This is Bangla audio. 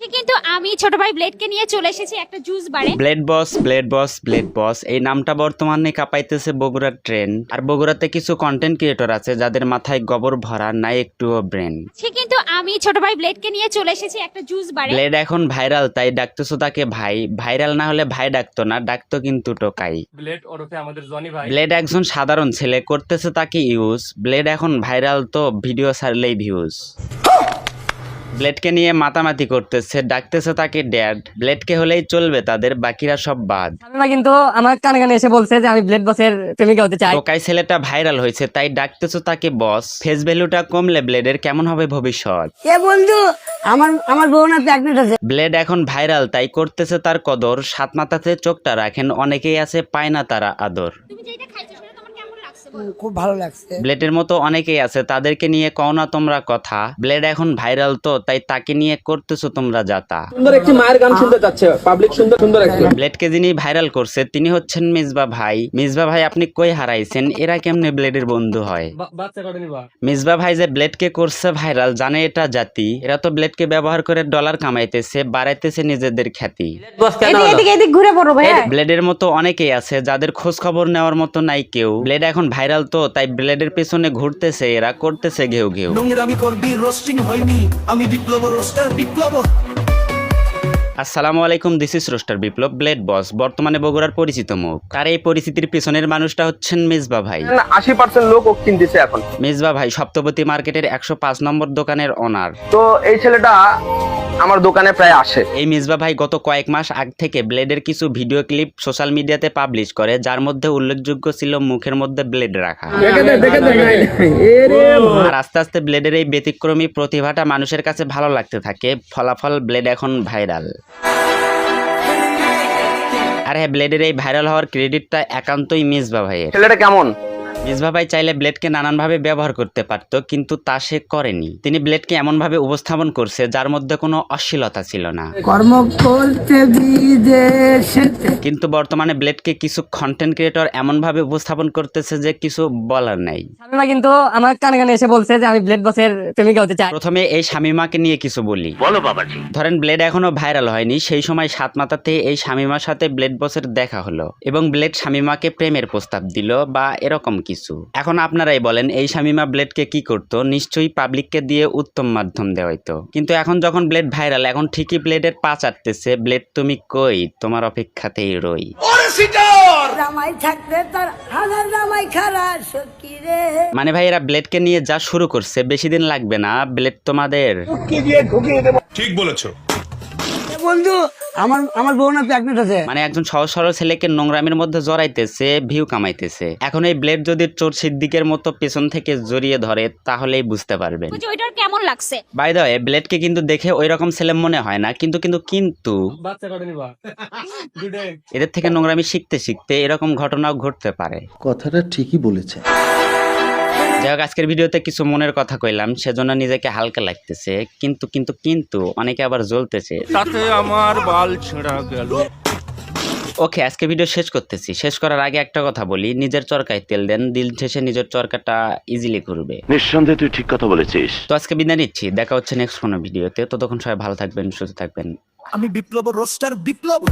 সে কিন্তু আমি ছোট ভাই ব্লেডকে নিয়ে চলে এসেছি একটা জুস বারে। Blade boss blade boss blade boss. এই নামটা বর্তমানে কাঁপাইতেছে বগুড়ার ট্রেন। আর বগুড়াতে কিছু কন্টেন্ট ক্রিয়েটর আছে যাদের মাথায় গোবর ভরা নাই একটুও ব্রেন সে কিন্তু আমি ছোট ভাই ব্লেডকে নিয়ে চলে এসেছি একটা জুস বারে। ব্লেড এখন ভাইরাল তাই ডাকতেছো তাকে ভাই। ভাইরাল না হলে ভাই ডাকতো না ডাকতো কিন্তু টোকাই। ব্লেড ওরফে আমাদের জনি ভাই। ব্লেড একজন সাধারণ ছেলে করতেছে তাকে ইউজ। ব্লেড এখন ভাইরাল তো ভিডিও ছাড়লেই ভিউজ ব্লেডকে নিয়ে মাতামাতি করতেছে ডাকতেছে তাকে ড্যাড। ব্লেডকে হলেই চলবে তাদের বাকিরা সব বাদ। কিন্তু আমার কানে কানে এসে বলছে যে আমি ব্লেড বসের প্রেমিকা হতে চাই। টোকাই ছেলেটা ভাইরাল হয়েছে তাই ডাকতেছো তাকে বস ফেস ভ্যালুটা কমলে ব্লেডের কেমন হবে ভবিষ্যৎ? এ বন্ধু আমার আমার বউ না প্রেগনেন্ট আছে। ব্লেড এখন ভাইরাল তাই করতেছে তার কদর। সাত মাথাতে চোখটা রাখেন অনেকেই আছে পায় না তারা আদর তুমি যেটা খাইছো সেটা তোমার কেমন লাগছে বলো? খুব ভালো লাগছে। ব্লেডের মতো অনেকেই আছে তাদেরকে নিয়ে কও না তোমরা কথা। ব্লেড এখন ভাইরাল তো তাই তাকে নিয়ে করতেছো তোমরা যাতা সুন্দর একটি মায়ের গান শুনতে চাচ্ছে পাবলিক সুন্দর সুন্দর একটি ব্লেডকে যিনি ভাইরাল করছে তিনি হচ্ছেন মিসবা ভাই। মিসবা ভাই আপনি কই হারাইছেন? এরা কেমনে ব্লেডের বন্ধু হয়? মিসবা ভাই যে ব্লেডকে করছে ভাইরাল জানে এটা জাতি। এরা তো ব্লেডকে ব্যবহার করে ডলার কামাইতেছে বাড়াইতেছে নিজেদের খ্যাতি। এদিকে এদিক ঘুরে পড়ো ভাই ব্লেডের মতো অনেকেই আছে যাদের খোঁজ খবর নেওয়ার মতো নাই কেউ। ব্লেড এখন ভাইরাল তো তাই ব্লেডের পেছনে ঘুরতেছে এরা করতেছে ঘেউ ঘেউ। নোংরামি করবি রোস্টিং হয়নি আমি বিপ্লব রোস্টার বিপ্লব। আসসালামু আলাইকুম this is roaster Biplob blade boss বর্তমানে বগুড়ার পরিচিত মুখ। তার এই পরিস্থিতির পেছনের মানুষটা হচ্ছেন মিসবা ভাই। আশি পার্সেন্ট লোক ও কিনতেছে এখন। মিসবা ভাই সপ্তপতি মার্কেটের একশো পাঁচ নম্বর দোকানের ওনার তো এই ছেলেটা আমার দোকানে প্রায় আসে। এই মিসবা ভাই গত কয়েক মাস আগ থেকে ব্লেডের কিছু ভিডিও ক্লিপ সোশ্যাল মিডিয়াতে পাবলিশ করে যার মধ্যে উল্লেখযোগ্য ছিল মুখের মধ্যে ব্লেড রাখা। আর আস্তে আস্তে ব্লেডের এই ব্যতিক্রমী প্রতিভাটা মানুষের কাছে ভালো লাগতে থাকে। ফলাফল ব্লেড এখন ভাইরাল। আর হ্যাঁ ব্লেডের এই ভাইরাল হওয়ার ক্রেডিটটা একান্তই মিসবা ভাইয়ের। ছেলেটা কেমন? মিসবা ভাই চাইলে ব্লেডকে নানানভাবে ব্যবহার করতে পারতো কিন্তু তা সে করেনি। তিনি ব্লেডকে এমনভাবে উপস্থাপন করছে যার মধ্যে কোনো অশ্লীলতা ছিল না। কর্ম কিন্তু বর্তমানে ব্লেডকে কিছু কন্টেন্ট ক্রিয়েটর এমনভাবে উপস্থাপন করতেছে যে কিছু বলার নাই। শামিমা কিন্তু আমার কানে কানে এসে বলছে যে আমি ব্লেড বসের প্রেমিকা হতে চাই। প্রথমে এই শামিমাকে নিয়ে কিছু বলি। বলো বাবাজি। ধরেন ব্লেড এখনও ভাইরাল হয়নি সেই সময় সাত মাথাতে এই শামিমার সাথে ব্লেড বসের দেখা হলো এবং ব্লেড শামিমাকে প্রেমের প্রস্তাব দিল বা এরকম কিছু। এখন আপনারাই বলেন এই শামিমা ব্লেডকে কি করতো? নিশ্চয়ই পাবলিককে দিয়ে উত্তম মাধ্যম দেওয়া হইতো কিন্তু এখন যখন ব্লেড ভাইরাল এখন ঠিকই ব্লেডের পা চাটতেছে ব্লেড তুমি কই? তোমার অপেক্ষাতেই রই। মানে ভাই এরা ব্লেডকে নিয়ে যা শুরু করছে বেশি দিন লাগবে না ব্লেড তোমাদের। ঠিক বলেছ। বন্ধু আমার আমার বউ না প্রেগনেন্ট আছে। মানে একজন সহজ সরল ছেলেকে নোংরামের মধ্যে জড়াইতেছে ভিউ কামাইতেছে। এখন এই ব্লেড যদি চোর সিদ্দিকের মতো পেছন থেকে জড়িয়ে ধরে তাহলেই বুঝতে পারবেন। বুঝি ওইটার কেমন লাগছে? বাই দ্য ব্লেডকে কিন্তু দেখে ওই রকম ছেলে মনে হয় না কিন্তু কিন্তু কিন্তু বাচ্চা কটা নিবা? এদের থেকে নোংরামি শিখতে শিখতে এরকম ঘটনাও ঘটতে পারে। কথাটা ঠিকই বলেছে। যাই হোক আজকের ভিডিওতে কিছু মনের কথা কইলাম সেজন্য নিজেকে হালকা লাগতেছে কিন্তু কিন্তু কিন্তু অনেকে আবার জ্বলতেছে। তাতে আমার বাল ছেঁড়া গেল। ওকে আজকে ভিডিও শেষ করতেছি। শেষ করার আগে একটা কথা বলি নিজের চরকায় তেল দেন দিল শেষে নিজের চরকাটা ইজিলি ঘুরবে। নিঃসন্দেহে তুই ঠিক কথা বলেছিস। তো আজকে বিদায় নিচ্ছি দেখা হচ্ছে নেক্সট কোনো ভিডিওতে। ততক্ষণ সবাই ভালো থাকবেন সুস্থ থাকবেন। আমি বিপ্লব রোস্টার বিপ্লব!